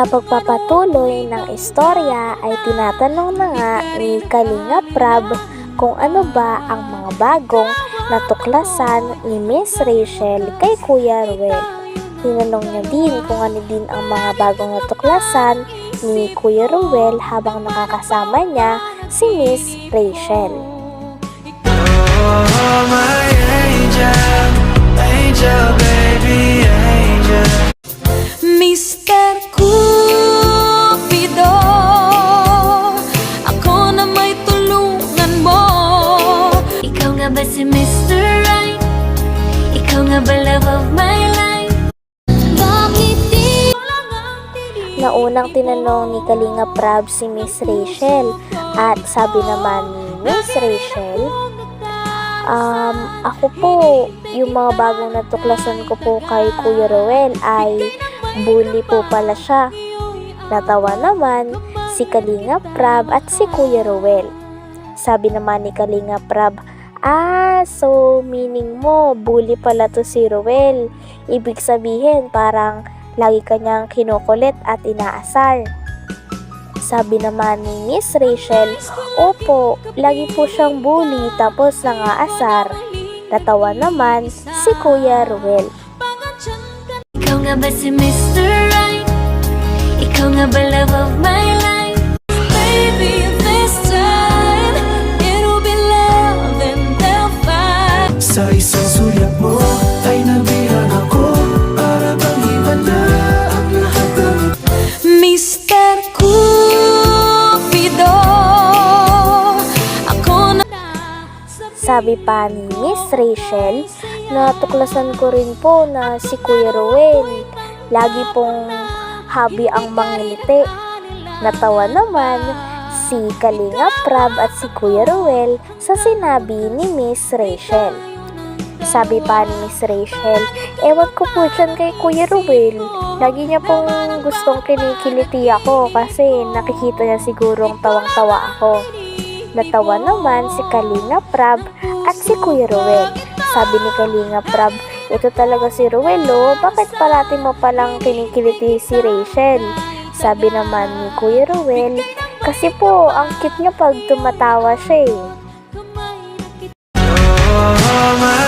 Sa pagpapatuloy ng istorya ay tinatanong na nga ni Kalinga Prab kung ano ba ang mga bagong natuklasan ni Miss Rachel kay Kuya Ruel. Tinanong niya din kung ano din ang mga bagong natuklasan ni Kuya Ruel habang nakakasama niya si Miss Rachel. Oh, my angel, Love of my life? Naunang tinanong ni Kalinga Prab si Miss Rachel at sabi naman ni Miss Rachel, um, ako po, yung mga bagong natuklasan ko po kay Kuya Roel ay bully po pala siya. Natawa naman si Kalinga Prab at si Kuya Roel. Sabi naman ni Kalinga Prab, Ah, so meaning mo, bully pala to si Roel. Ibig sabihin, parang lagi kanyang kinukulit at inaasar. Sabi naman ni Miss Rachel, Opo, lagi po siyang bully tapos nangaasar. Natawa naman si Kuya Ruel. Ikaw nga ba si Mr. Right? Ikaw nga ba love of my life? Baby, sulyap mo ay nabihan ako Para bang iba na ang lahat ng Mr. Cupido Ako na Sabi pa ni Miss Rachel, natuklasan ko rin po na si Kuya Ruel. Lagi pong habi ang mangiliti. Natawa naman si Kalinga Prab at si Kuya Ruel sa sinabi ni Miss Rachel. Sabi pa ni Miss Rachel, ewan ko po dyan kay Kuya Ruel. Lagi niya pong gustong kinikiliti ako kasi nakikita niya sigurong tawang-tawa ako. Natawa naman si Kalinga Prab at si Kuya Ruel. Sabi ni Kalinga Prab, ito talaga si Ruel oh, bakit parati mo palang kinikiliti si Rachel? Sabi naman ni Kuya Ruel, kasi po, ang cute niya pag tumatawa siya eh. Oh, my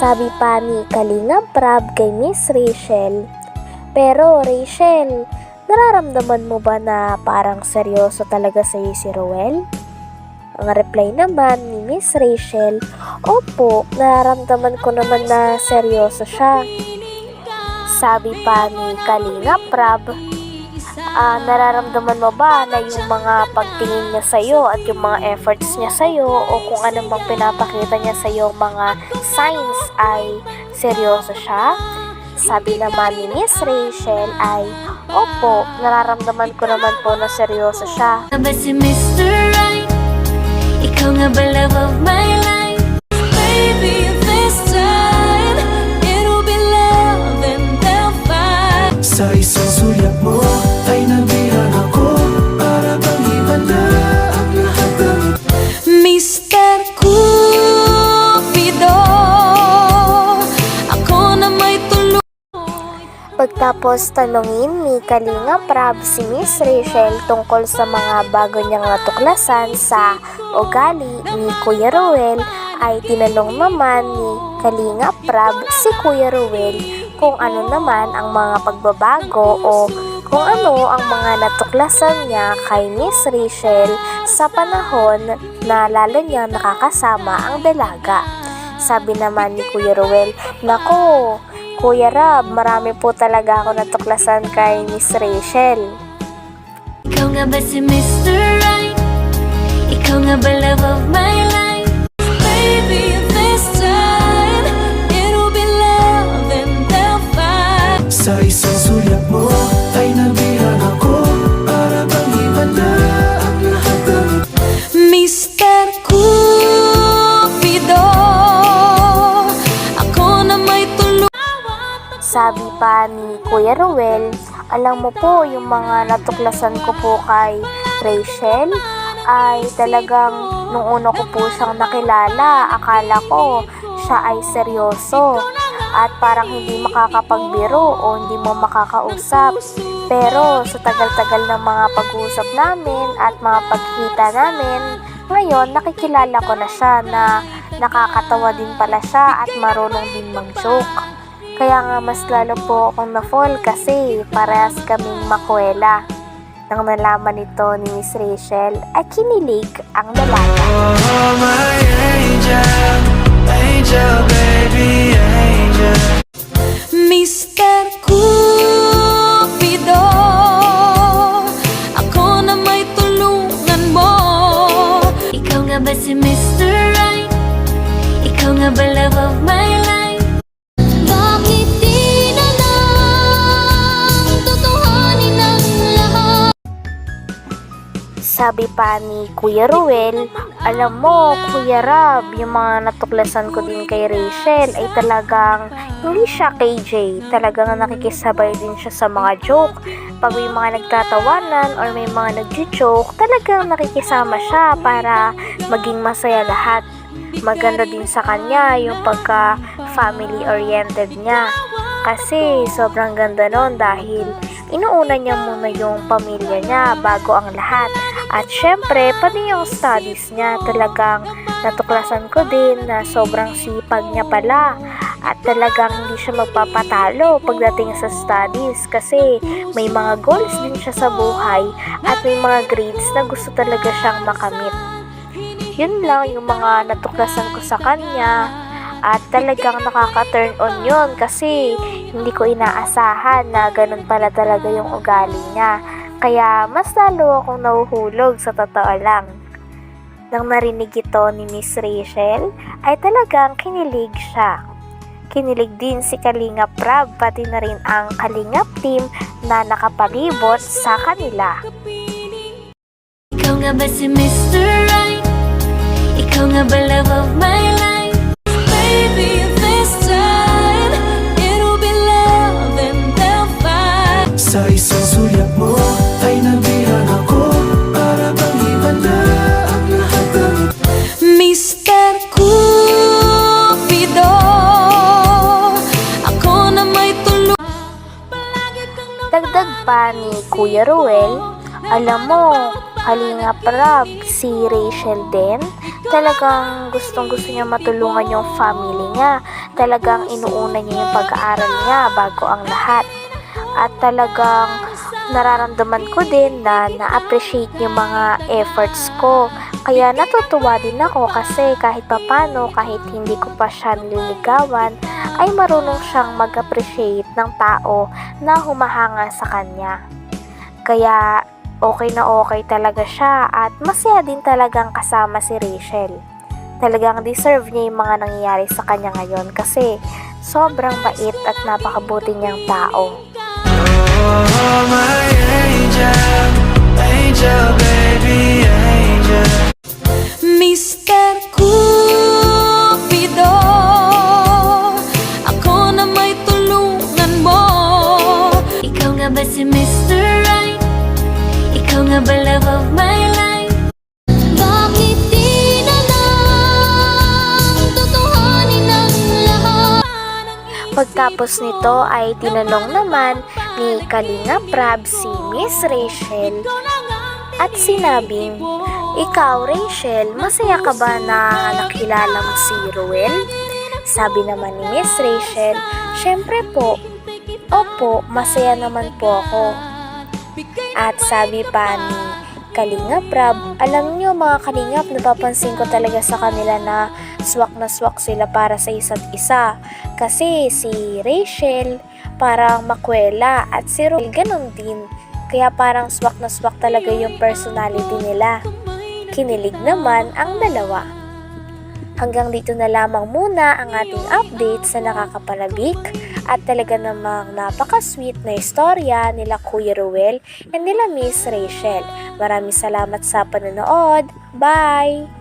Sabi pa ni Kalinga Prab kay Miss Rachel, pero Rachel, nararamdaman mo ba na parang seryoso talaga sa'yo si Ruel? Ang reply naman ni Miss Rachel, Opo, nararamdaman ko naman na seryoso siya. Sabi pa ni Kalinga Prab, ah, nararamdaman mo ba na yung mga pagtingin niya sa'yo at yung mga efforts niya sa'yo o kung ano mang pinapakita niya sa'yo mga signs ay seryoso siya? Sabi naman ni Miss Rachel ay, Opo, nararamdaman ko naman po na seryoso siya. ba si Mr. Right? Ikaw nga ba love of my life? Baby, this Sa isang sulyap mo ay nabihan ako Para bang iba na ang lahat ng Mr. Cupido Ako na may tulong Pagtapos tanungin ni Kalinga Prab si Miss Rachel tungkol sa mga bago niyang natuklasan sa ugali ni Kuya Ruel ay tinanong naman ni Kalinga Prab si Kuya Ruel kung ano naman ang mga pagbabago o kung ano ang mga natuklasan niya kay Miss Rachel sa panahon na lalo niyang nakakasama ang dalaga. Sabi naman ni Kuya Ruel, Nako, Kuya Rab, marami po talaga ako natuklasan kay Miss Rachel. Ikaw nga ba si Mr. Right? Ikaw nga ba love of my life? Sa isang sulyap mo ay nabihan ako Para bang iba na ang lahat ng Mr. Cupido Ako na may tulong Sabi pa ni Kuya Ruel, alam mo po yung mga natuklasan ko po kay Rachel ay talagang nung una ko po siyang nakilala, akala ko siya ay seryoso at parang hindi makakapagbiro o hindi mo makakausap. Pero sa tagal-tagal ng mga pag-uusap namin at mga pagkita namin, ngayon nakikilala ko na siya na nakakatawa din pala siya at marunong din mag-joke. Kaya nga mas lalo po akong na-fall kasi parehas kaming makwela. Nang nalaman nito ni Miss Rachel ay kinilig ang dalaga. Oh my angel, angel baby angel Mr. Cupido Ako na may mo Ikaw nga ba si. Right? Ikaw nga love of my life? Bakit na lang Tutuhanin ang lahat? Sabi pa ni Kuya Ruel, alam mo, Kuya Rab, yung mga natuklasan ko din kay Rachel ay talagang hindi siya KJ. Talagang nakikisabay din siya sa mga joke. Pag may mga nagtatawanan or may mga nagjo-joke, talagang nakikisama siya para maging masaya lahat. Maganda din sa kanya yung pagka family oriented niya. Kasi sobrang ganda nun dahil inuuna niya muna yung pamilya niya bago ang lahat. At syempre, pati yung studies niya talagang natuklasan ko din na sobrang sipag niya pala. At talagang hindi siya magpapatalo pagdating sa studies kasi may mga goals din siya sa buhay at may mga grades na gusto talaga siyang makamit. Yun lang yung mga natuklasan ko sa kanya at talagang nakaka-turn on yun kasi hindi ko inaasahan na ganun pala talaga yung ugali niya. Kaya mas lalo akong nahuhulog sa totoo lang. Nang narinig ito ni Miss Rachel, ay talagang kinilig siya. Kinilig din si Kalingap Rab pati na rin ang Kalingap team na nakapalibot sa kanila. Ikaw nga ba si Mr. Right? Ba love of my life? Baby, this time It'll be love and they'll fight. Sa isang sulyap mo ay nabihan ako. Para bang iba na ang lahat ng Mr. Cupido Ako na may tulong. Dagdag pa ni Kuya Ruel, alam mo, Kalinga Prab, si Rachel din, talagang gustong gusto niya matulungan yung family niya. Talagang inuuna niya yung pag-aaral niya bago ang lahat. At talagang nararamdaman ko din na na-appreciate yung mga efforts ko. Kaya natutuwa din ako kasi kahit papano, kahit hindi ko pa siya nililigawan, ay marunong siyang mag-appreciate ng tao na humahanga sa kanya. Kaya okay na okay talaga siya at masaya din talagang kasama si Rachel. Talagang deserve niya yung mga nangyayari sa kanya ngayon kasi sobrang bait at napakabuti niyang tao. Oh my angel, Pagtapos nito ay tinanong naman ni Kalinga Prab si Miss Rachel at sinabing, Ikaw Rachel, masaya ka ba na nakilala mo si Ruel? Sabi naman ni Miss Rachel, Syempre po, Opo, masaya naman po ako. At sabi pa ni Kalingap Rab, alam nyo mga Kalingap, napapansin ko talaga sa kanila na swak na swak sila para sa isa't isa. Kasi si Rachel parang makwela at si Roel ganun din. Kaya parang swak na swak talaga yung personality nila. Kinilig naman ang dalawa. Hanggang dito na lamang muna ang ating update sa nakakapalabik at talaga namang napaka-sweet na istorya nila Kuya Ruel and nila Miss Rachel. Maraming salamat sa panonood. Bye!